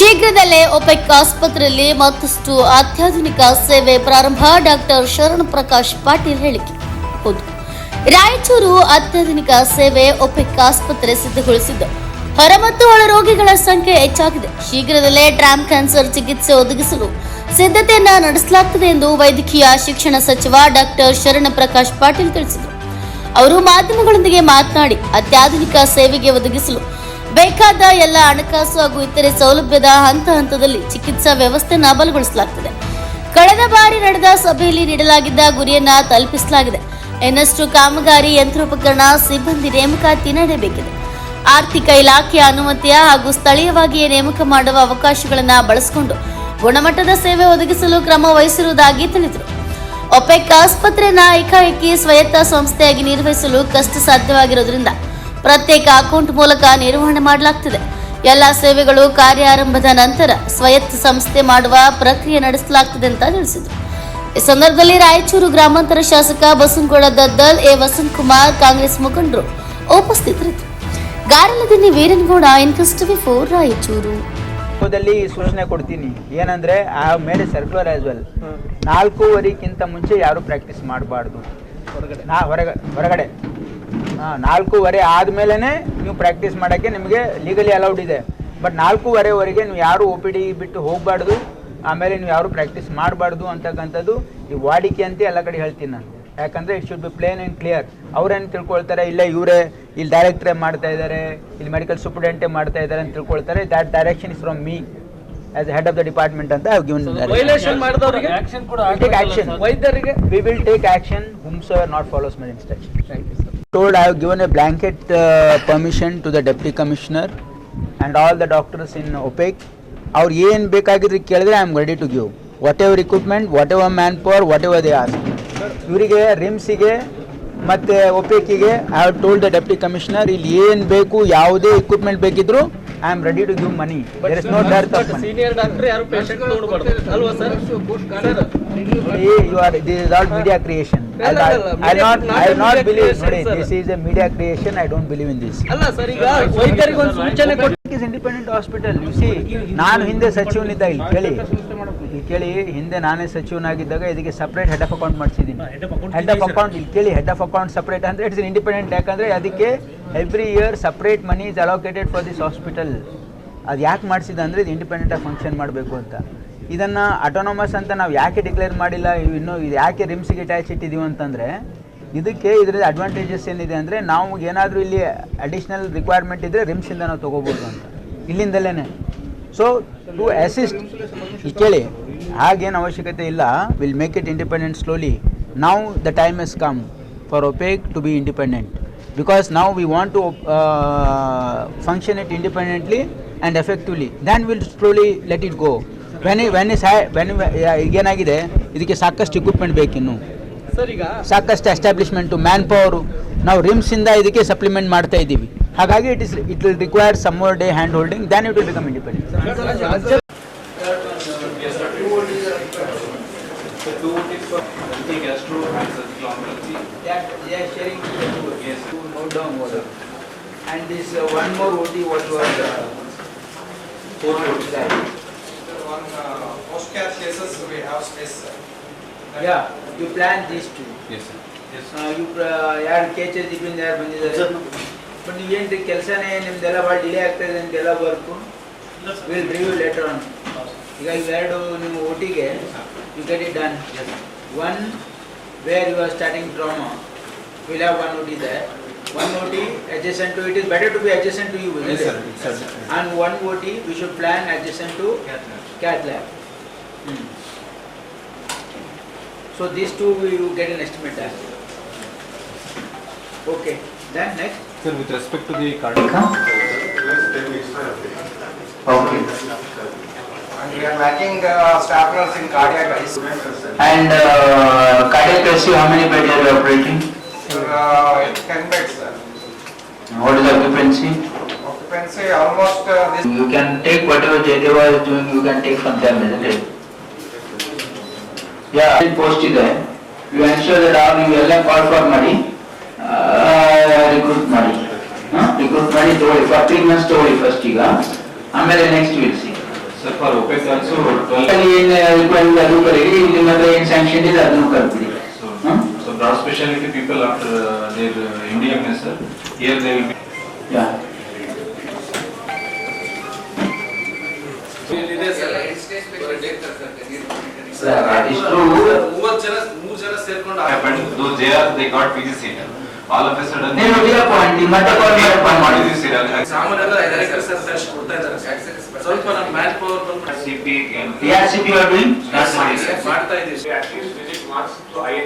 ಶೀಘ್ರದಲ್ಲೇ ಒಪೆಕ್ ಆಸ್ಪತ್ರೆಯಲ್ಲಿ ಮತ್ತಷ್ಟು ಅತ್ಯಾಧುನಿಕ ಸೇವೆ ಪ್ರಾರಂಭ. ಡಾಕ್ಟರ್ ಶರಣ್ ಪ್ರಕಾಶ್ ಪಾಟೀಲ್ ಹೇಳಿಕೆ. ಹೌದು. ರಾಯಚೂರು ಅತ್ಯಾಧುನಿಕ ಸೇವೆ ಒಪೆಕ್ ಆಸ್ಪತ್ರೆ ಸಿದ್ಧಗೊಳಿಸಿದ್ದು. ಹೊರ ಮತ್ತು ಒಳ ರೋಗಿಗಳ ಸಂಖ್ಯೆ ಹೆಚ್ಚಾಗಿದೆ. ಶೀಘ್ರದಲ್ಲೇ ಟ್ರಾಮ್ ಕ್ಯಾನ್ಸರ್ ಚಿಕಿತ್ಸೆ ಒದಗಿಸಲು ಸಿದ್ಧತೆಯನ್ನ ನಡೆಸಲಾಗುತ್ತದೆ ಎಂದು ವೈದ್ಯಕೀಯ ಶಿಕ್ಷಣ ಸಚಿವ ಡಾಕ್ಟರ್ ಶರಣ ಪ್ರಕಾಶ್ ಪಾಟೀಲ್ ತಿಳಿಸಿದರು. ಅವರು ಮಾಧ್ಯಮಗಳೊಂದಿಗೆ ಮಾತನಾಡಿ, ಅತ್ಯಾಧುನಿಕ ಸೇವೆಗೆ ಒದಗಿಸಲು ಬೇಕಾದ ಎಲ್ಲ ಹಣಕಾಸು ಹಾಗೂ ಇತರೆ ಸೌಲಭ್ಯದ ಹಂತ ಹಂತದಲ್ಲಿ ಚಿಕಿತ್ಸಾ ವ್ಯವಸ್ಥೆಯನ್ನು ಬಲಗೊಳಿಸಲಾಗುತ್ತದೆ ಕಳೆದ ಬಾರಿ ನಡೆದ ಸಭೆಯಲ್ಲಿ ನೀಡಲಾಗಿದ್ದ ಗುರಿಯನ್ನ ತಲುಪಿಸಲಾಗಿದೆ. ಇನ್ನಷ್ಟು ಕಾಮಗಾರಿ, ಯಂತ್ರೋಪಕರಣ, ಸಿಬ್ಬಂದಿ ನೇಮಕಾತಿ ನಡೆಯಬೇಕಿದೆ. ಆರ್ಥಿಕ ಇಲಾಖೆಯ ಅನುಮತಿಯ ಹಾಗೂ ಸ್ಥಳೀಯವಾಗಿಯೇ ನೇಮಕ ಮಾಡುವ ಅವಕಾಶಗಳನ್ನು ಬಳಸಿಕೊಂಡು ಗುಣಮಟ್ಟದ ಸೇವೆ ಒದಗಿಸಲು ಕ್ರಮ ವಹಿಸಿರುವುದಾಗಿ ತಿಳಿದರು ಒಪೆಕ್ ಆಸ್ಪತ್ರೆನ ಏಕಾಏಕಿ ಸ್ವಾಯತ್ತ ಸಂಸ್ಥೆಯಾಗಿ ನಿರ್ವಹಿಸಲು ಕಷ್ಟ ಸಾಧ್ಯವಾಗಿರುವುದರಿಂದ ಪ್ರತ್ಯೇಕ ಅಕೌಂಟ್ ಮೂಲಕ ನಿರ್ವಹಣೆ ಮಾಡಲಾಗ್ತಿದೆ. ಎಲ್ಲ ಸೇವೆಗಳು ಕಾರ್ಯಾರಂಭದ ನಂತರ ಸ್ವಾಯತ್ತ ಸಂಸ್ಥೆ ಮಾಡುವ ಪ್ರಕ್ರಿಯೆ ನಡೆಸಲಾಗ್ತದೆ ಅಂತ ತಿಳಿಸಿದರು. ಈ ಸಂದರ್ಭದಲ್ಲಿ ರಾಯಚೂರು ಗ್ರಾಮಾಂತರ ಶಾಸಕ ಬಸನಗೌಡ ದದ್ದಲ್ ಎ ವಸಂತ್ ಕುಮಾರ್ ಕಾಂಗ್ರೆಸ್ ಮುಖಂಡರು ಉಪಸ್ಥಿತರಿದ್ದರು. ಗಾರಲದಿನ್ನಿ ವೀರನಗೌಡ ಇನ್ಕಸ್ಟ್ ಫೋರ್ ರಾಯಚೂರು ಸೂಚನೆ ಕೊಡ್ತೀನಿ. ಏನಂದ್ರೆ, ಆ ಮೇಲೆ ಸರ್ಕ್ಯುಲರ್ ಆಸ್ ವೆಲ್ ನಾಲ್ಕೂವರೆಗಿಂತ ಮುಂಚೆ ಯಾರು ಪ್ರಾಕ್ಟೀಸ್ ಮಾಡಬಾರ್ದು. ಹೊರಗಡೆ ಹೊರಗಡೆ. ನಾಲ್ಕೂವರೆ ಆದಮೇಲೆ ನೀವು ಪ್ರಾಕ್ಟೀಸ್ ಮಾಡೋಕ್ಕೆ ನಿಮಗೆ ಲೀಗಲಿ ಅಲೌಡ್ ಇದೆ. ಬಟ್ ನಾಲ್ಕೂವರೆವರೆಗೆ ನೀವು ಯಾರು ಒ ಪಿ ಡಿ ಬಿಟ್ಟು ಹೋಗಬಾರ್ದು ಆಮೇಲೆ ನೀವು ಯಾರು ಪ್ರಾಕ್ಟೀಸ್ ಮಾಡಬಾರ್ದು ಅಂತಕ್ಕಂಥದ್ದು ಈ ವಾಡಿಕೆ ಅಂತ ಎಲ್ಲ ಕಡೆ ಹೇಳ್ತೀನಿ ನಾನು. ಯಾಕಂದರೆ it should be plain and clear ಅವ್ರೇನು ತಿಳ್ಕೊಳ್ತಾರೆ ಇಲ್ಲ ಇವರೇ ಇಲ್ಲಿ ಡೈರೆಕ್ಟ್ರೇ ಮಾಡ್ತಾ ಇದ್ದಾರೆ ಇಲ್ಲಿ ಮೆಡಿಕಲ್ ಸೂಪರ್ಡೆಂಟೇ ಮಾಡ್ತಾ ಇದ್ದಾರೆ ಅಂತ ತಿಳ್ಕೊಳ್ತಾರೆ that direction is from me as head of the department ಅಂತ ಗಿವನ್ ಆಕ್ಷನ್ ಕೂಡ will take we will take action whomsoever not follows my instruction. Told I have given a blanket uh, permission to the deputy commissioner and all the doctors in OPEC. ಅವ್ರು ಏನು ಬೇಕಾಗಿದ್ರೆ ಕೇಳಿದ್ರೆ I am ready to give whatever equipment whatever manpower whatever they ask ಇವರಿಗೆ ರಿಮ್ಸಿಗೆ ಮತ್ತು ಒಪೆಕಿಗೆ I have told the deputy commissioner ಇಲ್ಲಿ ಏನು ಬೇಕು ಯಾವುದೇ ಇಕ್ವಿಪ್ಮೆಂಟ್ ಬೇಕಿದ್ರು I am ready to give money there is no money senior doctor ಯಾರು patient ನೋಡಬಾರ್ದು ಅಲ್ವಾ sir sir See, you are this is all media creation. i No, no, no, I'll media- not I I'll a not media believe creation, sorry, this is a media creation, I don't believe in this. ಅಲ್ಲ sir ಈಗ ವೈದ್ಯರಿಗೆ ಒಂದು ಸೂಚನೆ ಕೊಟ್ಟು independent hospital U C ನಾನು ಹಿಂದೆ ಸಚಿವನಿದ್ದ ಇಲ್ಲಿ ಕೇಳಿ. ಇಲ್ಲಿ ಕೇಳಿ ಹಿಂದೆ ನಾನೇ ಸಚಿವನಾಗಿದ್ದಾಗ ಇದಕ್ಕೆ ಸಪ್ರೇಟ್ ಹೆಡ್ ಆಫ್ ಅಕೌಂಟ್ ಮಾಡಿಸಿದ್ದೀನಿ. ಹೆಡ್ ಆಫ್ ಅಕೌಂಟ್ ಇಲ್ಲಿ ಕೇಳಿ ಹೆಡ್ ಆಫ್ ಅಕೌಂಟ್ ಸಪ್ರೇಟ್ ಅಂದರೆ ಇಟ್ಸ್ ಇಂಡಿಪೆಂಡೆಂಟ್ ಯಾಕಂದರೆ ಅದಕ್ಕೆ every year separate money is allocated for this hospital ಅದು ಯಾಕೆ ಮಾಡಿಸಿದ ಅಂದರೆ ಇದು ಇಂಡಿಪೆಂಡೆಂಟಾಗಿ ಫಂಕ್ಷನ್ ಮಾಡಬೇಕು ಅಂತ. ಇದನ್ನು ಅಟೋನಮಸ್ ಅಂತ ನಾವು ಯಾಕೆ ಡಿಕ್ಲೇರ್ ಮಾಡಿಲ್ಲ ಇನ್ನೂ ಇನ್ನು ಇದು ಯಾಕೆ ರಿಮ್ಸಿಗೆ ಅಟ್ಯಾಚ್ ಇಟ್ಟಿದ್ದೀವಿ ಅಂತಂದರೆ ಇದಕ್ಕೆ ಇದರಲ್ಲಿ ಅಡ್ವಾಂಟೇಜಸ್ ಏನಿದೆ ಅಂದರೆ ನಾವು ಏನಾದರೂ ಇಲ್ಲಿ ಅಡಿಷ್ನಲ್ ರಿಕ್ವೈರ್ಮೆಂಟ್ ಇದ್ದರೆ ರಿಮ್ಸಿಂದ ನಾವು ತೊಗೋಬೋದು ಅಂತ. ಇಲ್ಲಿಂದಲೇ ಸೊ ಟು ಅಸಿಸ್ಟ್ ಕೇಳಿ, ಹಾಗೇನು ಅವಶ್ಯಕತೆ ಇಲ್ಲ will make it independent slowly ನಾವು the time as come for OPEC to be independent because ನಾವು we want to function it independently and effectively then will slowly let it go when when is ಹ್ಯಾ when ಈಗೇನಾಗಿದೆ ಇದಕ್ಕೆ ಸಾಕಷ್ಟು equipment ಬೇಕಿನ್ನು. ಸಾಕಷ್ಟು establishment man power ನಾವು ರಿಮ್ಸಿಂದ ಇದಕ್ಕೆ supplement ಮಾಡ್ತಾ ಇದ್ದೀವಿ ಹಾಗಾಗಿ it is it will require some more day hand holding then it will become independent uh, uh, Four uh, cases, we have space. sir. yeah you plan these two Yes, sir. Yes. ಇವು ಯಾರು K H S ಇಬ್ಬಿಂದ ಯಾರು ಬಂದಿದ್ದಾರೆ but ನೀವೇನು ಕೆಲಸನೇ ನಿಮ್ದೆಲ್ಲ ಭಾಳ delay ಆಗ್ತಾ ಇದೆ ನಿಮ್ದೆಲ್ಲ work will review letter on ಈಗ ಇವೆರಡು ನಿಮ್ಮ ಒಟಿಗೆ you get it done one where you are starting drama will have one OT ಇದೆ one OT adjacent to it is better to be adjacent to you Yes, isn't sir. it? Yes, sir. and one OT we should plan adjacent to cath lab Hmm. so these two we will get an estimate as okay then next Sir, with respect to the cardiac. okay And we are lacking uh, staff nurse in cardiac ICU. And uh, cardiac ICU, how many beds are you operating? Uh, 10 beds, sir. What is the occupancy? Occupancy almost uh, this. You can take whatever Jayadeva is doing, you can take from them, isn't it? Yeah, post ಇದೆ. You ensure that all you ಎಲ್ಲ call for ಮಾಡಿ, recruit ಮಾಡಿ. Recruit ಮಾಡಿ ತಗೊಳ್ಳಿ, for three months ತಗೊಳ್ಳಿ first ಈಗ, ಆಮೇಲೆ next we'll see. Sir, for OPEC also, twelve. ಅಲ್ಲಿ ಏನ್ ರಿಕ್ವೈರ್ಮೆಂಟ್ ಅದು ಕರೀರಿ ಇಲ್ಲಿ ನಿಮ್ಮ ಹತ್ರ ಏನ್ ಸ್ಯಾಂಕ್ಷನ್ ಇದೆ ಅದನ್ನು ಕರ್ಬಿಡಿ So, Huh? so broad specialty people after uh, their uh, MDMS, sir, here they will be. ಯಾ ಇಲ್ಲಿದೆ sir ಇಷ್ಟು ಮೂವತ್ತು ಜನ ಮೂರು ಜನ ಸೇರ್ಕೊಂಡು But ದೋ PG seat. ಆಲ್ ಆಫ್ ಮತ್ತೆ ಕಾಲ್ ಮಾಡಿ? ಡೈರೆಕ್ಟರ್ ಸರ್ ಅಷ್ಟು ಕೊಡ್ತಾ ಇದ್ದಾರೆ. ಸ್ವಲ್ಪ ನಮ್ಮ ಮ್ಯಾನ್ ಪವರ್ ಬಂದು ಸಿಪಿ ಆರ್ ಡೂಯಿಂಗ್. ಮಾಡ್ತಾ ಇದ್ದೀವಿ. Visit once to I